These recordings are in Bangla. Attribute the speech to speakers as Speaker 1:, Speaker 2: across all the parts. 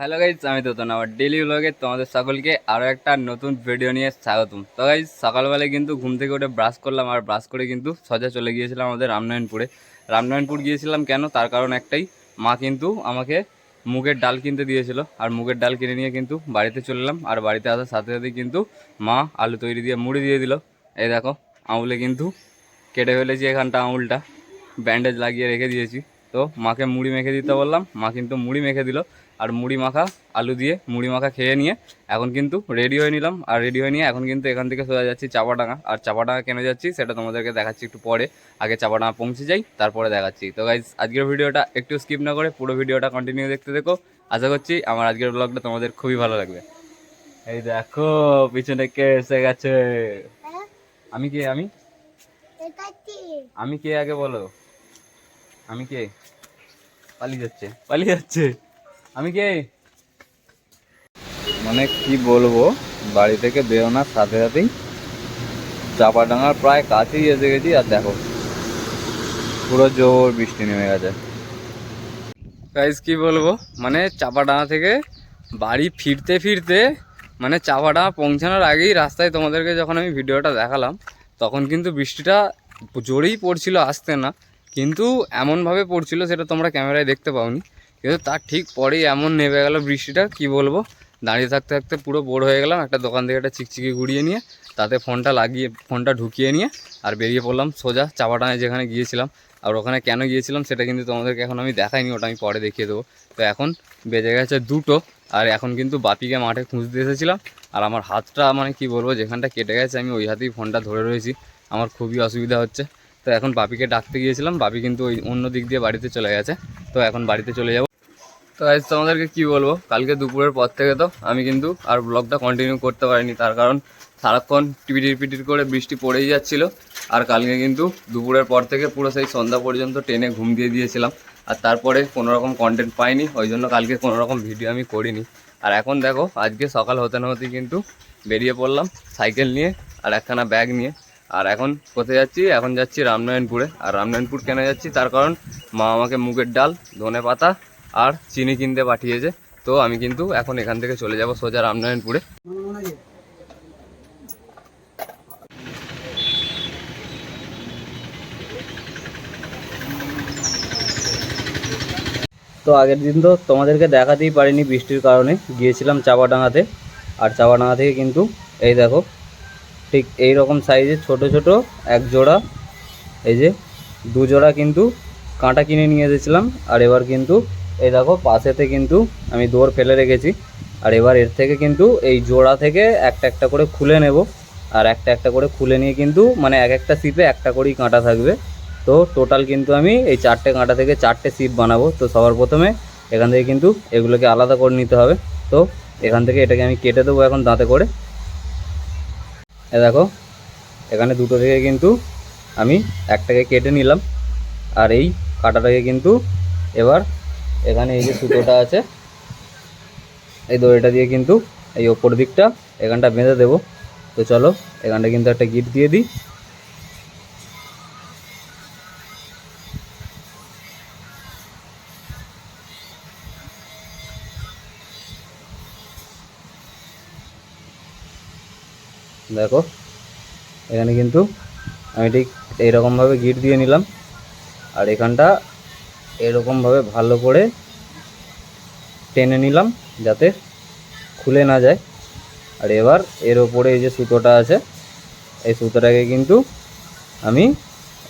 Speaker 1: হ্যালো গাইজ আমি তো আমার ডেলি ব্লগে তোমাদের সকলকে আরও একটা নতুন ভিডিও নিয়ে স্বাগতম। তো গাইজ সকালবেলায় কিন্তু ঘুম থেকে উঠে ব্রাশ করলাম, আর ব্রাশ করে কিন্তু সোজা চলে গিয়েছিলাম আমাদের রামনারায়ণপুরে। রামনারায়ণপুর গিয়েছিলাম কেন? তার কারণ একটাই, মা কিন্তু আমাকে মুগের ডাল কিনতে দিয়েছিল, আর মুগের ডাল কিনে নিয়ে কিন্তু বাড়িতে চলে এলাম, আর বাড়িতে আসার সাথে সাথে কিন্তু মা আলু তৈরি দিয়ে মুড়ি দিয়ে দিল। এই দেখো, আঙুলে কিন্তু কেটে ফেলেছি এখানটা আঙুলটা ব্যান্ডেজ লাগিয়ে রেখে দিয়েছি। তো মাকে মুড়ি মেখে দিতে বললাম। মা কিন্তু মুড়ি মেখে দিল। আর মুড়ি মাখা আলু দিয়ে মুড়ি মাখা খেয়ে নিয়ে এখন কিন্তু রেডি হয়ে নিলাম। আর রেডি হয়ে নিয়ে এখন কিন্তু এখান থেকে সোজা যাচ্ছি চাপাডাঙ্গা। আর চাপাডাঙ্গা কেন যাচ্ছি সেটা তোমাদেরকে দেখাচ্ছি একটু পরে। আগে চাপাডাঙ্গা পৌঁছে যাই তারপরে দেখাচ্ছি। তো গাইজ আজকের ভিডিওটা একটু স্কিপ না করে পুরো ভিডিওটা কন্টিনিউ দেখতে দেখো। আশা করছি আমার আজকের ব্লগটা তোমাদের খুবই ভালো লাগবে। এই দেখো পিছনে কে এসে গেছে? আমি কে আমি? আমি কে আগে বলো? আমি কে? পালিয়ে যাচ্ছে। পালিয়ে যাচ্ছে। আমি কে? মানে কি বলব বাড়ি থেকে বেরোনোর সাথে সাথেই চাপাডাঙ্গার প্রায় কাছেই এসে গেছি আর দেখো পুরো জোর বৃষ্টি নেমে গেছে। গাইজ কি বলব? মানে চাপাডাঙ্গা থেকে বাড়ি ফিরতে ফিরতে মানে চাপাডাঙ্গা পৌঁছানোর আগেই রাস্তায় তোমাদেরকে যখন আমি ভিডিওটা দেখালাম তখন কিন্তু বৃষ্টিটা জোরেই পড়ছিল আসতে না। কিন্তু এমনভাবে পড়ছিল সেটা তোমরা ক্যামেরায় দেখতে পাওনি। কিন্তু তার ঠিক পরেই এমন নেমে গেল বৃষ্টিটা, কি বলব? দাঁড়িয়ে থাকতে থাকতে পুরো বোর হয়ে গেলাম, একটা দোকান থেকে একটা চিকচিকি গুড়িয়ে নিয়ে, তাতে ফোনটা লাগিয়ে, ফোনটা ঢুকিয়ে নিয়ে আর বেরিয়ে পড়লাম সোজা চাপাটানে যেখানে গিয়েছিলাম। আর ওখানে কেন গিয়েছিলাম সেটা কিন্তু তোমাদেরকে এখন আমি দেখাইনি, ওটা আমি পরে দেখিয়ে দেবো। তো এখন বেজে গেছে দুটো, আর এখন কিন্তু বাপিকে মাঠে খুঁজতে এসেছিলাম। আর আমার হাতটা মানে কি বলব, যেখানটা কেটে গেছে, আমি ওই হাতেই ফোনটা ধরে রয়েছি। আমার খুবই অসুবিধা হচ্ছে। তো এখন বাপিকে ডাকতে গিয়েছিলাম। বাপি কিন্তু ওই অন্য দিক দিয়ে বাড়িতে চলে গেছে। তো এখন বাড়িতে চলে যাব। তো আজ তোমাদেরকে কি বলব? কালকে দুপুরের পর থেকে তো আমি কিন্তু আর ব্লগটা কন্টিনিউ করতে পারিনি। তার কারণ সারাক্ষণ টিপিটির পিটির করে বৃষ্টি পড়েই যাচ্ছিল। আর কালকে কিন্তু দুপুরের পর থেকে পুরো সেই সন্ধ্যা পর্যন্ত ট্রেনে ঘুম দিয়ে দিয়েছিলাম। আর তারপরে কোনো রকম কন্টেন্ট পাইনি। ওই জন্য কালকে কোনো রকম ভিডিও আমি করিনি। আর এখন দেখো, আজকে সকাল হতে না হতেই কিন্তু বেরিয়ে পড়লাম সাইকেল নিয়ে আর একখানা ব্যাগ নিয়ে। আর এখন কোথায় যাচ্ছি? এখন যাচ্ছি রামনারায়ণপুরে। আর রামনারায়ণপুর কেন যাচ্ছি? তার কারণ মা আমাকে মুগের ডাল, ধনে পাতা আর চিনি কিনতে পাঠিয়েছে। তো আমি কিন্তু এখন এখান থেকে চলে যাব সোজা রামনারায়ণপুরে। তো আগের দিন তো তোমাদেরকে দেখাতেই পারিনি বৃষ্টির কারণে। গিয়েছিলাম চাপাডাঙ্গাতে। আর চাপাডাঙ্গা থেকে কিন্তু, এই দেখো ঠিক এই রকম সাইজের ছোট ছোট এক জোড়া। এই যে দু জোড়া কিন্তু কাঁটা কিনে নিয়ে এসেছিলাম। আর এবার কিন্তু এই দেখো পাশেতে কিন্তু আমি দৌড় ফেলে রেখেছি। আর এবার এর থেকে কিন্তু এই জোড়া থেকে একটা একটা করে খুলে নেব। আর একটা একটা করে খুলে নিয়ে কিন্তু মানে এক একটা সিপে একটা করেই কাঁটা থাকবে। তো টোটাল কিন্তু আমি এই চারটে কাঁটা থেকে চারটে সিপ বানাবো। তো সবার প্রথমে এখান থেকে কিন্তু এগুলোকে আলাদা করে নিতে হবে। তো এখান থেকে এটাকে আমি কেটে দেবো এখন দাঁতে করে। এ দেখো, এখানে দুটো থেকে কিন্তু আমি একটাকে কেটে নিলাম। আর এই কাটাটাকে কিন্তু এবার এখানে এই যে সুতোটা আছে, এই দড়িটা দিয়ে কিন্তু এই ওপর দিকটা এখানটা বেঁধে দেবো। তো চলো, এখানটা কিন্তু একটা গিট দিয়ে দিই। দেখো, এখানে কিন্তু আমি ঠিক এইরকমভাবে গিট দিয়ে নিলাম। আর এখানটা এরকমভাবে ভালো করে টেনে নিলাম যাতে খুলে না যায়। আর এবার এর ওপরে এই যে সুতোটা আছে, এই সুতোটাকে কিন্তু আমি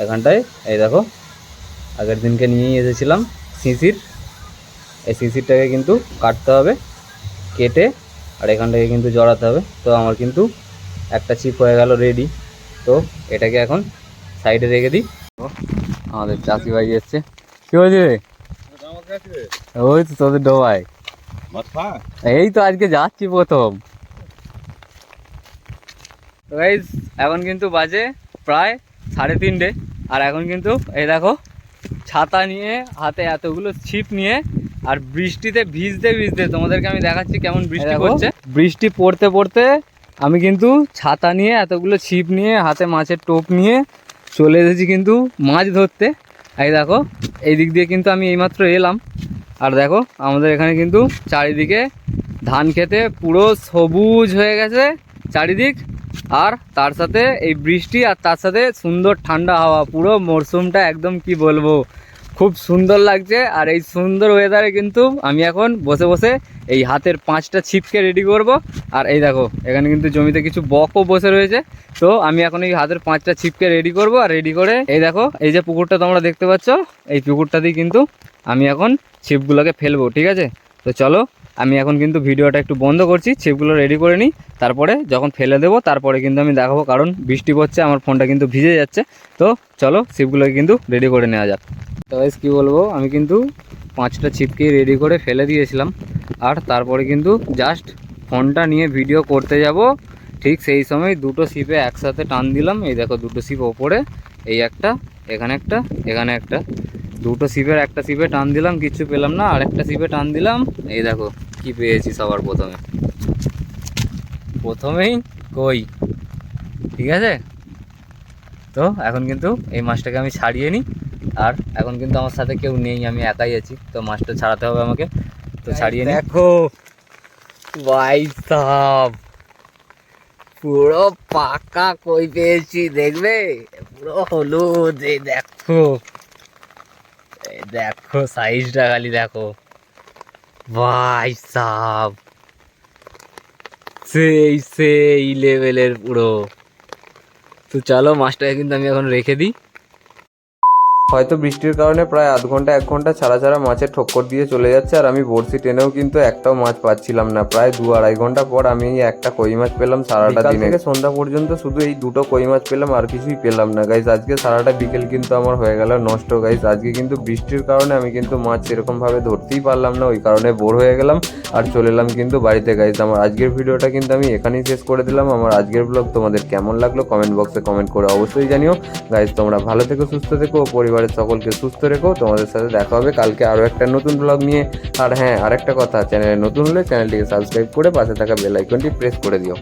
Speaker 1: এখানটায়, এই দেখো, আগের দিনকে নিয়েই এসেছিলাম শিশির এই শিশিরটাকে কিন্তু কাটতে হবে, কেটে, আর এখানটাকে কিন্তু জড়াতে হবে। তো আমার কিন্তু একটা চিপ হয়ে গেল রেডি তো এটাকে এখন সাইডে রেখে দিই। আমাদের চাষি ভাই এসছে। কি হয়েছে রে? ওই তো তোদের ডোবায়। এই তো আজকে যাচ্ছি প্রথম। এখন কিন্তু বাজে প্রায় সাড়ে তিনটে। আর এখন কিন্তু এই দেখো ছাতা নিয়ে হাতে এতগুলো ছিপ নিয়ে আর বৃষ্টিতে ভিজতে ভিজতে তোমাদেরকে আমি দেখাচ্ছি কেমন বৃষ্টি পড়ছে। বৃষ্টি পড়তে পড়তে আমি কিন্তু ছাতা নিয়ে, এতগুলো ছিপ নিয়ে, হাতে মাছের টোপ নিয়ে চলে এসেছি কিন্তু মাছ ধরতে। এই দেখো, এই দিক দিয়ে কিন্তু আমি এইমাত্র এলাম। আর দেখো, আমাদের এখানে কিন্তু চারিদিকে ধান খেতে পুরো সবুজ হয়ে গেছে চারিদিক। আর তার সাথে এই বৃষ্টি আর তার সাথে সুন্দর ঠান্ডা হাওয়া, পুরো মরশুমটা একদম কি বলব? খুব সুন্দর লাগছে, আর এই সুন্দর ওয়েদারে কিন্তু আমি এখন বসে বসে এই হাতের পাঁচটা ছিপকে রেডি করব। আর এই দেখো, এখানে কিন্তু জমিতে কিছু বকও বসে রয়েছে। তো আমি এখন এই হাতের পাঁচটা ছিপকে রেডি করব, আর রেডি করে এই দেখো, এই যে পুকুরটা তোমরা দেখতে পাচ্ছ, এই পুকুরটাতেই কিন্তু আমি এখন ছিপগুলোকে ফেলব, ঠিক আছে? তো চলো, আমি এখন কিন্তু ভিডিওটা একটু বন্ধ করছি, ছিপগুলো রেডি করে নিই, তারপরে যখন ফেলে দেবো, তারপরে কিন্তু আমি দেখাবো, কারণ বৃষ্টি পড়ছে, আমার ফোনটা কিন্তু ভিজে যাচ্ছে। তো চলো, ছিপগুলোকে কিন্তু রেডি করে নেওয়া যাক। তো গাইস কী বলব? আমি কিন্তু পাঁচটা ছিপকে রেডি করে ফেলে দিয়েছিলাম। আর তারপরে কিন্তু জাস্ট ফোনটা নিয়ে ভিডিও করতে যাব। ঠিক সেই সময় দুটো সিপে একসাথে টান দিলাম। এই দেখো, দুটো সিপ ওপরে, এই একটা, এখানে একটা এখানে একটা। দুটো সিপের একটা সিপে টান দিলাম কিচ্ছু পেলাম না। আর একটা সিপে টান দিলাম। এই দেখো, কি পেয়েছি সবার প্রথমে। প্রথমেই কই? ঠিক আছে? তো এখন কিন্তু এই মাছটাকে আমি ছাড়িয়ে নিই। আর এখন কিন্তু আমার সাথে কেউ নেই আমি একাই আছি তো মাছটা ছাড়াতে হবে আমাকে তো ছাড়িয়ে
Speaker 2: দেখো ভাই সাহ পুরো পাকা কই পেয়েছি দেখবে? পুরো হলুদ এই দেখো। এই দেখো সাইজটা খালি দেখো। ভাই সাহ সেই সেই লেভেলের পুরো। তো চলো মাছটাকে কিন্তু আমি এখন রেখে দিই।
Speaker 3: হয়তো বৃষ্টির কারণে প্রায় আধ ঘণ্টা এক ঘণ্টা ছাড়া ছাড়া মাছের ঠক্কর দিয়ে চলে যাচ্ছে আর আমি বড়শি টেনেও কিন্তু একটাও মাছ পাচ্ছিলাম না। প্রায় দু আড়াই ঘণ্টা পর আমি একটা কই মাছ পেলাম সারাটা দিন। থেকে সন্ধ্যা পর্যন্ত শুধু এই দুটো কই মাছ পেলাম আর কিছুই পেলাম না। গাইজ আজকে সারাটা বিকেল কিন্তু আমার হয়ে গেল নষ্ট। গাইজ আজকে কিন্তু বৃষ্টির কারণে আমি কিন্তু মাছ সেরকম ভাবে ধরতেই পারলাম না ওই কারণে বোর হয়ে গেলাম আর চলে এলাম কিন্তু বাড়িতে। গাইজ আমার আজকের ভিডিওটা কিন্তু আমি এখানেই শেষ করে দিলাম। আমার আজকের ব্লগ তোমাদের কেমন লাগল কমেন্ট বক্সে কমেন্ট করে অবশ্যই জানিও। গাইজ তোমরা ভালো থেকো সুস্থ থেকো ও পরিবারের সকলকে সুস্থ রেখো, তোমাদের সাথে দেখা হবে কালকে আরও একটা নতুন ব্লগ নিয়ে। আর হ্যাঁ আরেকটা কথা চ্যানেলে নতুন হলে চ্যানেলটিকে সাবস্ক্রাইব করে পাশে থাকা বেল আইকনটি প্রেস করে দিও।